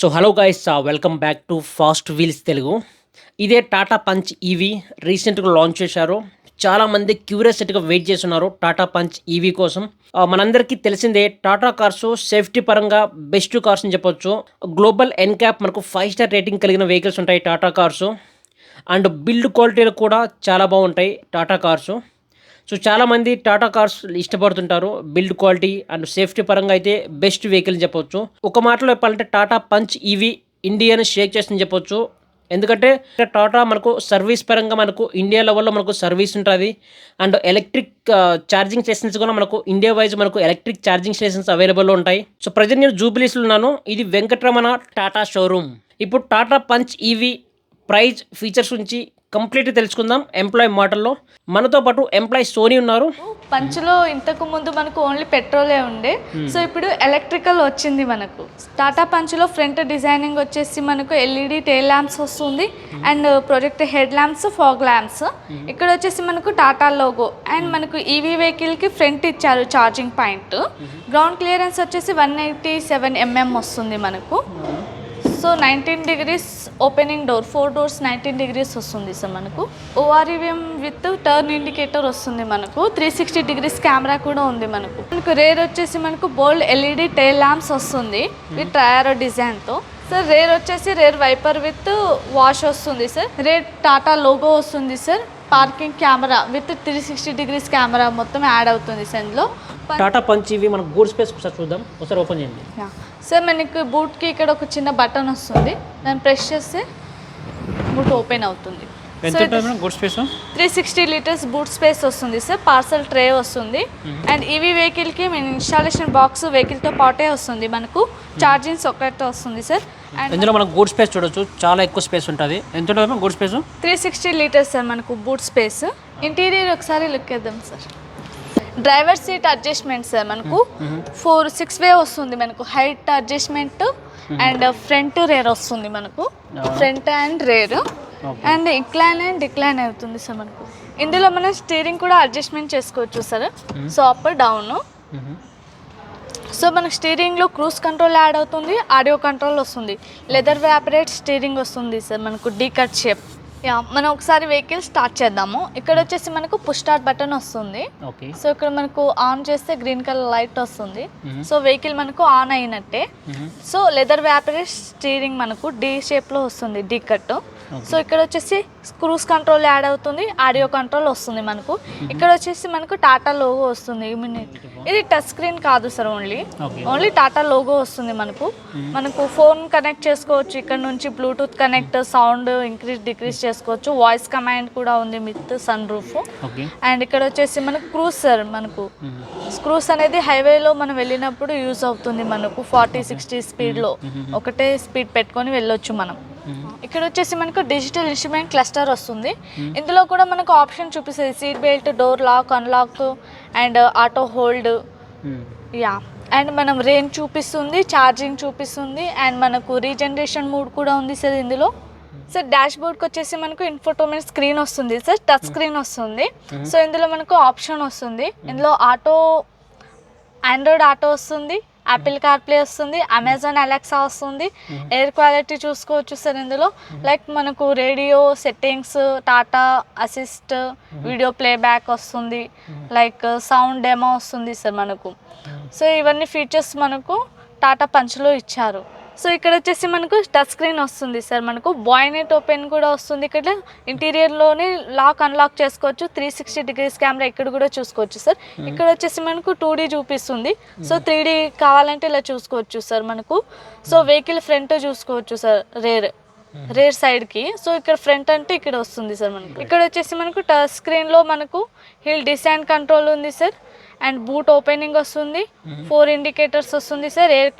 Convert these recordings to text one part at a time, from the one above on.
So hello guys welcome back to Fast Wheels Telugu. ఇదే Tata Punch EV రీసెంట్గా launch చేశారు. చాలా మంది క్యూరియాసిటీగా వెయిట్ చేస్తున్నారు టాటా పంచ్ ఈవీ కోసం. Uh, మనందరికీ తెలిసిందే టాటా కార్స్ సేఫ్టీ పరంగా బెస్ట్ కార్స్ అని చెప్పొచ్చు. గ్లోబల్ ఎన్క్యాప్ మనకు ఫైవ్ స్టార్ రేటింగ్ కలిగిన వెహికల్స్ ఉంటాయి టాటా కార్స్ అండ్ బిల్డ్ క్వాలిటీలు కూడా చాలా బాగుంటాయి టాటా కార్స్ సో చాలామంది టాటా కార్స్ ఇష్టపడుతుంటారు. బిల్డ్ క్వాలిటీ అండ్ సేఫ్టీ పరంగా అయితే బెస్ట్ వెహికల్ అని చెప్పొచ్చు. ఒక మాటలో చెప్పాలంటే టాటా పంచ్ ఈవీ ఇండియాని షేక్ చేస్తుందని చెప్పొచ్చు. ఎందుకంటే టాటా మనకు సర్వీస్ పరంగా మనకు ఇండియా లెవెల్లో మనకు సర్వీస్ ఉంటుంది. అండ్ ఎలక్ట్రిక్ ఛార్జింగ్ స్టేషన్స్ కూడా మనకు ఇండియా వైజ్ మనకు ఎలక్ట్రిక్ ఛార్జింగ్ స్టేషన్స్ అవైలబుల్లో ఉంటాయి. సో ప్రజెంట్ నేను జూబిలీస్లో ఉన్నాను. ఇది వెంకటరమణ టాటా షోరూమ్. ఇప్పుడు Tata Punch EV price features నుంచి కంప్లీట్ తెలుసుకుందాం. ఎంప్లాయ్ మాటల్లో మనతో పాటు ఎంప్లాయ్ సోనీ ఉన్నారు. పంచులో ఇంతకు ముందు మనకు ఓన్లీ పెట్రోలే ఉండే. సో ఇప్పుడు ఎలక్ట్రికల్ వచ్చింది మనకు. టాటా పంచులో ఫ్రంట్ డిజైనింగ్ వచ్చేసి మనకు ఎల్ఈడి టైల్ ల్యాంప్స్ వస్తుంది. And project head lamps fog lamps. ఇక్కడ వచ్చేసి మనకు టాటా లోగో. అండ్ మనకు ఈవీ వెహికల్కి ఫ్రంట్ ఇచ్చారు ఛార్జింగ్ పాయింట్. గ్రౌండ్ క్లియరెన్స్ వచ్చేసి వన్ ఎయిటీ సెవెన్ ఎంఎం వస్తుంది మనకు. So nineteen degrees opening door four doors nineteen degrees వస్తుంది సార్ మనకు. ఓఆర్ఈవిఎం విత్ టర్న్ ఇండికేటర్ వస్తుంది మనకు. త్రీ సిక్స్టీ డిగ్రీస్ కెమెరా కూడా ఉంది మనకు. మనకు రేర్ వచ్చేసి మనకు బోల్డ్ ఎల్ఈడి టైల్ ల్యాంప్స్ వస్తుంది విత్ టయారో డిజైన్తో. సార్ రేర్ వచ్చేసి రేర్ వైపర్ విత్ వాష్ వస్తుంది సార్. రేర్ టాటా లోగో వస్తుంది sir. Parking camera with three sixty degrees camera మొత్తం యాడ్ అవుతుంది సార్ ఇందులో. టాటా పంచ్ ఈవీ మనకు గూడ్ స్పేస్ ఒకసారి చూద్దాం. ఒకసారి ఓపెన్ చేయండి. యా. సార్ మనకి బూట్కి ఇక్కడ ఒక చిన్న బటన్ వస్తుంది. దాన్ని ప్రెస్ చేస్తే బూట్ ఓపెన్ అవుతుంది. Three sixty litres boot space వస్తుంది సార్ పార్సల్ ట్రే వస్తుంది. అండ్ ఈవీ వెహికల్కి మేము ఇన్స్టాలేషన్ బాక్స్ వెహికల్తో పాటే వస్తుంది మనకు. ఛార్జింగ్ సొకెట్ వస్తుంది సార్. అండ్ ఇందులో మనకు గూడ్ స్పేస్ చూడొచ్చు. చాలా ఎక్కువ స్పేస్ ఉంటుంది. ఎంత ఉంటుంది good space three sixty litres sir మనకు బూట్ స్పేస్. ఇంటీరియర్ ఒకసారి లుక్ వేద్దాం sir. Driver seat adjustment sir మనకు. ఫోర్ సిక్స్ వే వస్తుంది మనకు. Height adjustment and front rear వస్తుంది మనకు. Front and rear. And incline and decline అవుతుంది సార్ మనకు. ఇందులో మనం స్టీరింగ్ కూడా అడ్జస్ట్మెంట్ చేసుకోవచ్చు sir. So up down. So మనకు స్టీరింగ్లో క్రూజ్ కంట్రోల్ యాడ్ అవుతుంది ఆడియో కంట్రోల్ వస్తుంది. లెదర్ వ్యాపరేట్ స్టీరింగ్ వస్తుంది సార్ మనకు. D cut shape. యా మనం ఒకసారి వెహికల్ స్టార్ట్ చేద్దాము. ఇక్కడ వచ్చేసి మనకు పుష్ స్టార్ట్ బటన్ వస్తుంది. సో ఇక్కడ మనకు ఆన్ చేస్తే గ్రీన్ కలర్ లైట్ వస్తుంది. సో వెహికల్ మనకు ఆన్ అయినట్టే. సో లెదర్ వ్యాపరేట్ స్టీరింగ్ మనకు డీ షేప్లో వస్తుంది డీ కట్ సో ఇక్కడ వచ్చేసి క్రూజ్ కంట్రోల్ యాడ్ అవుతుంది ఆడియో కంట్రోల్ వస్తుంది మనకు. ఇక్కడ వచ్చేసి మనకు టాటా లోగో వస్తుంది. ఇది టచ్ స్క్రీన్ కాదు sir only. Only Tata logo వస్తుంది మనకు. మనకు ఫోన్ కనెక్ట్ చేసుకోవచ్చు ఇక్కడ నుంచి Bluetooth connect sound increase decrease చేసుకోవచ్చు. వాయిస్ కమాండ్ కూడా ఉంది విత్ సన్ రూఫ్ అండ్ ఇక్కడ వచ్చేసి మనకు క్రూజ్ సార్ మనకు. క్రూజ్ అనేది హైవేలో మనం వెళ్ళినప్పుడు యూజ్ అవుతుంది మనకు ఫార్టీ సిక్స్టీ స్పీడ్లో ఒకటే స్పీడ్ పెట్టుకొని వెళ్ళొచ్చు మనం. ఇక్కడ వచ్చేసి మనకు డిజిటల్ ఇన్స్ట్రుమెంట్ క్లస్టర్ వస్తుంది. ఇందులో కూడా మనకు ఆప్షన్ చూపిస్తుంది. Seat belt door lock unlock and auto hold yeah and మనం రేంజ్ చూపిస్తుంది ఛార్జింగ్ చూపిస్తుంది అండ్ మనకు రీజనరేషన్ మూడ్ కూడా ఉంది సార్ ఇందులో. సార్ డాష్ బోర్డ్కి వచ్చేసి మనకు ఇన్ఫోటోమెంట్ స్క్రీన్ వస్తుంది సార్ టచ్ స్క్రీన్ వస్తుంది. సో ఇందులో మనకు ఆప్షన్ వస్తుంది. ఇందులో ఆటో ఆండ్రాయిడ్ ఆటో వస్తుంది. యాపిల్ కార్ప్లే వస్తుంది అమెజాన్ అలెక్సా వస్తుంది. ఎయిర్ క్వాలిటీ చూసుకోవచ్చు సార్ ఇందులో. లైక్ మనకు radio settings Tata assist video playback వస్తుంది. లైక్ సౌండ్ డెమో వస్తుంది సార్ మనకు. సో ఇవన్నీ ఫీచర్స్ మనకు టాటా పంచ్లో ఇచ్చారు. సో ఇక్కడ వచ్చేసి మనకు టచ్ స్క్రీన్ వస్తుంది సార్. మనకు బాయ్నెట్ ఓపెన్ కూడా వస్తుంది ఇక్కడ. ఇంటీరియర్లోనే లాక్ అన్లాక్ చేసుకోవచ్చు. త్రీ సిక్స్టీ డిగ్రీస్ కెమెరా ఇక్కడ కూడా చూసుకోవచ్చు సార్. ఇక్కడ వచ్చేసి మనకు టూ చూపిస్తుంది. సో త్రీ కావాలంటే ఇలా చూసుకోవచ్చు సార్ మనకు. సో వెహికల్ ఫ్రంట్ చూసుకోవచ్చు సార్ రేర్ రేర్ సైడ్కి సో ఇక్కడ ఫ్రంట్ అంటే ఇక్కడ వస్తుంది సార్ మనకు. ఇక్కడ వచ్చేసి మనకు టచ్ స్క్రీన్లో మనకు హిల్ డిసైన్ కంట్రోల్ ఉంది సార్. అండ్ బూట్ ఓపెనింగ్ వస్తుంది. ఫోర్ ఇండికేటర్స్ వస్తుంది సార్. ఎయిర్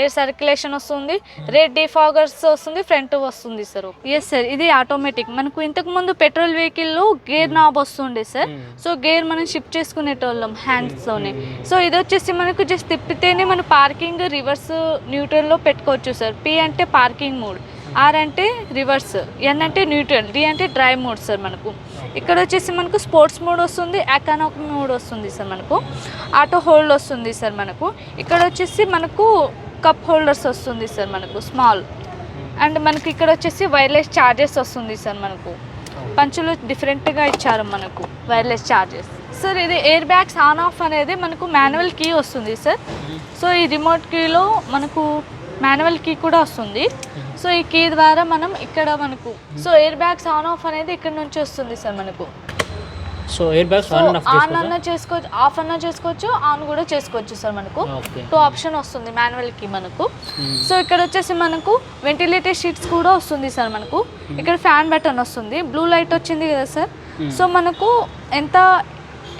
ఎయిర్ సర్క్యులేషన్ వస్తుంది. రేట్ డిఫాగర్స్ వస్తుంది ఫ్రంట్ వస్తుంది సార్. ఎస్ సార్ ఇది ఆటోమేటిక్. మనకు ఇంతకు ముందు పెట్రోల్ వెహికల్లో గేర్ నాబ్ వస్తుండే సార్. సో గేర్ మనం షిఫ్ట్ చేసుకునేటోళ్ళం హ్యాండ్స్తోనే సో ఇది వచ్చేసి మనకు జస్ట్ తిప్పితేనే మన పార్కింగ్ రివర్స్ న్యూట్రల్లో పెట్టుకోవచ్చు సార్. పి అంటే పార్కింగ్ మోడ్. ఆర్ అంటే రివర్స్ ఎన్ అంటే న్యూట్రల్ డి అంటే డ్రై మోడ్ సార్ మనకు. ఇక్కడ వచ్చేసి మనకు స్పోర్ట్స్ మోడ్ వస్తుంది ఎకానమిక్ మోడ్ వస్తుంది సార్ మనకు. ఆటో హోల్డ్ వస్తుంది సార్ మనకు. ఇక్కడ వచ్చేసి మనకు కప్ హోల్డర్స్ వస్తుంది సార్ మనకు స్మాల్ అండ్ మనకి ఇక్కడ వచ్చేసి వైర్లెస్ ఛార్జెస్ వస్తుంది సార్ మనకు. పంచులు డిఫరెంట్గా ఇచ్చారు మనకు వైర్లెస్ ఛార్జెస్ సార్ ఇది ఎయిర్ బ్యాగ్స్ ఆన్ ఆఫ్ అనేది మనకు మాన్యువల్ కీ వస్తుంది సార్ సో ఈ రిమోట్ కీలో మనకు మాన్యువల్ కీ కూడా వస్తుంది. సో ఈ కీ ద్వారా మనం ఇక్కడ మనకు so air bags on off అనేది ఇక్కడ నుంచి వస్తుంది సార్ మనకు. So air bags on on అన్న చేసుకోవచ్చు ఆఫ్ అన్న చేసుకోవచ్చు ఆన్ కూడా చేసుకోవచ్చు సార్ మనకు. టూ ఆప్షన్ వస్తుంది మాన్యువల్కి మనకు సో ఇక్కడ వచ్చేసి మనకు వెంటిలేటర్ షీట్స్ కూడా వస్తుంది సార్ మనకు. ఇక్కడ ఫ్యాన్ బటన్ వస్తుంది బ్లూ లైట్ వచ్చింది కదా సార్. సో మనకు ఎంత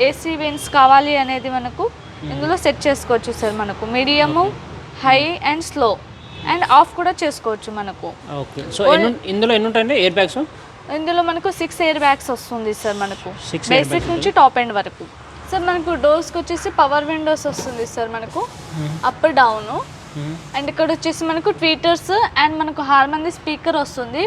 ఏసీ వెన్స్ కావాలి అనేది మనకు ఇందులో సెట్ చేసుకోవచ్చు సార్ మనకు. Medium high and slow. And off కూడా చేసుకోవచ్చు మనకు. ఓకే. సో ఇందులో ఎన్ని ఉంటాయండి? Air bags? ఇందులో మనకు సిక్స్ ఎయిర్ బ్యాగ్స్ వస్తుంది సార్ మనకు. బేసిక్ నుంచి టాప్ ఎండ్ వరకు. సార్ మనకు డోర్స్కి వచ్చేసి పవర్ విండోస్ వస్తుంది సార్ మనకు. అప్ డౌన్ అండ్ ఇక్కడ వచ్చేసి మనకు ట్వీటర్స్ అండ్ మనకు హార్మంది స్పీకర్ వస్తుంది.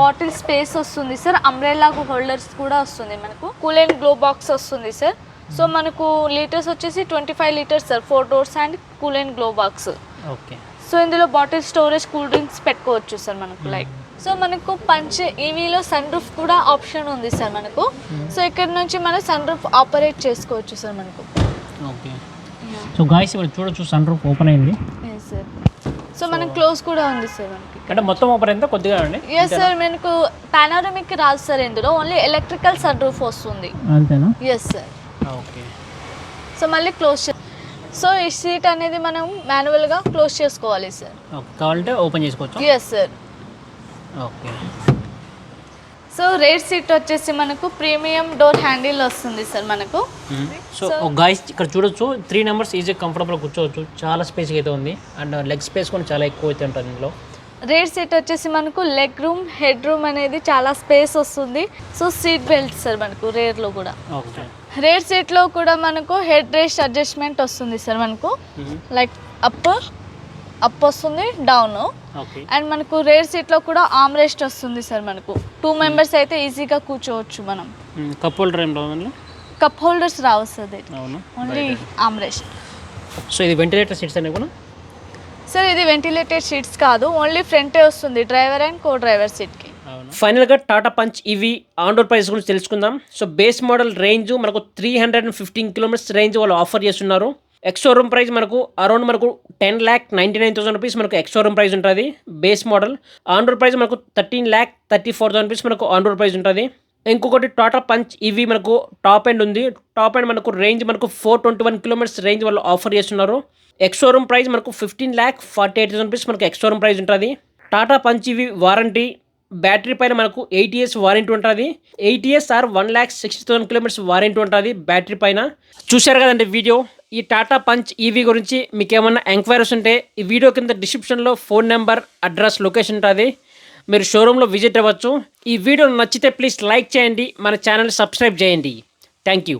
బాటిల్ స్పేస్ వస్తుంది సార్. అంబ్రెల్లా హోల్డర్స్ కూడా వస్తుంది మనకు. కూల్ అండ్ గ్లో బాక్స్ వస్తుంది సార్. సో మనకు లీటర్స్ వచ్చేసి twenty five litres sir. Four doors and cool and glove box okay so ఇందులో బాటిల్ స్టోరేజ్ కూల్ డ్రింక్స్ పెట్టుకోవచ్చు సార్ మనకు లైక్. సో మనకు పంచ్ ఈవీలో సన్ రూఫ్ కూడా ఆప్షన్ ఉంది సార్ మనకు. సో ఇక్కడ నుంచి మనం సన్ రూఫ్ ఆపరేట్ చేసుకోవచ్చు సార్ మనకు. ఓకే. సో గాయస్ ఇప్పుడు చూడొచ్చు సన్ రూఫ్ ఓపెన్ అయింది. సార్ సో మనకు క్లోజ్ కూడా ఉంది సార్ మనకి. అంటే మొత్తం ఓపెన్ అయిందా? కొద్దిగా అండి? ఎస్ సార్ మనకు పానారమిక్ రాదు సార్ ఇందులో. ఓన్లీ ఎలక్ట్రికల్ సన్ రూఫ్ వస్తుంది. అంతేనా? Yes sir okay. సో మళ్ళీ క్లోజ్ సో ఈ సీట్ అనేది మనం మాన్యువల్గా క్లోజ్ చేసుకోవాలి సార్. కావాలంటే ఓపెన్ చేసుకోవచ్చు? Yes sir okay. So rear seat వచ్చేసి మనకు ప్రీమియం డోర్ హ్యాండిల్ వస్తుంది సార్ మనకు. సో గాయస్ ఇక్కడ చూడొచ్చు త్రీ నెంబర్స్ ఈజీ కంఫర్టబుల్ కూర్చోవచ్చు. చాలా స్పేస్ అయితే ఉంది. అండ్ లెగ్ స్పేస్ కూడా చాలా ఎక్కువ అయితే ఉంటుంది ఇందులో. రేర్ సీట్ వచ్చేసి మనకు లెగ్ రూమ్ హెడ్ రూమ్ అనేది చాలా స్పేస్ వస్తుంది. సో సీట్ బెల్ట్ సార్ మనకు రేర్లో కూడా. రేర్ సీట్లో కూడా మనకు హెడ్ రెస్ట్ అడ్జస్ట్మెంట్ వస్తుంది సార్ మనకు. లైక్ అప్ అప్ వస్తుంది డౌన్. అండ్ మనకు రేర్ సీట్లో కూడా ఆమ్ రెస్ట్ వస్తుంది సార్ మనకు. టూ మెంబర్స్ అయితే ఈజీగా కూర్చోవచ్చు మనం. కప్ హోల్డర్ కప్ హోల్డర్స్ రావు sir only arm rest. So ఇది వెంటిలేటర్ సీట్స్ అనేవి కూడా? సార్ ఇది వెంటిలేటెడ్ సీట్స్ కాదు. ఓన్లీ ఫ్రంటే వస్తుంది డ్రైవర్ అండ్ కో. డ్రైవర్ సీట్కి ఫైనల్గా Tata Punch EV on road price గురించి తెలుసుకుందాం. సో బేస్ మోడల్ రేంజ్ మనకు three hundred and fifteen kilometres range వాళ్ళు ఆఫర్ చేస్తున్నారు. ఎక్స్ షోరూమ్ ప్రైస్ మనకు అరౌండ్ మనకు ten lakh ninety nine thousand rupees మనకు ఎక్స్ షోరూమ్ ప్రైస్ ఉంటుంది. Base model on road price మనకు thirteen lakh thirty four thousand rupees మనకు on road price ఉంటుంది. ఇంకొకటి టాటా పంచ్ ఇవి మనకు టాప్ ఎండ్ ఉంది. టాప్ ఎండ్ మనకు రేంజ్ మనకు four twenty one kilometres range వాళ్ళు ఆఫర్ చేస్తున్నారు. ఎక్స్షోరూమ్ ప్రైస్ మనకు fifteen lakh forty eight thousand rupees మనకు ఎక్స్షోరూమ్ ప్రైస్ ఉంటుంది. టాటా పంచ్ వారంటీ బ్యాటరీ పైన మనకు ఎయిట్ ఇయర్స్ వారంటీ ఉంటుంది. Eight years or one lakh sixty thousand kilometres warranty ఉంటుంది battery పైన. చూశారు కదండి వీడియో ఈ టాటా పంచ్ ఈవీ గురించి మీకు ఏమన్నా ఎంక్వైరీస్ ఉంటే ఈ వీడియో కింద డిస్క్రిప్షన్లో ఫోన్ నెంబర్ అడ్రస్ లొకేషన్ ఉంటుంది. మీరు షోరూంలో విజిట్ అవ్వచ్చు. ఈ వీడియో నచ్చితే ప్లీజ్ లైక్ చేయండి. మన ఛానల్ సబ్స్క్రైబ్ చేయండి. Thank you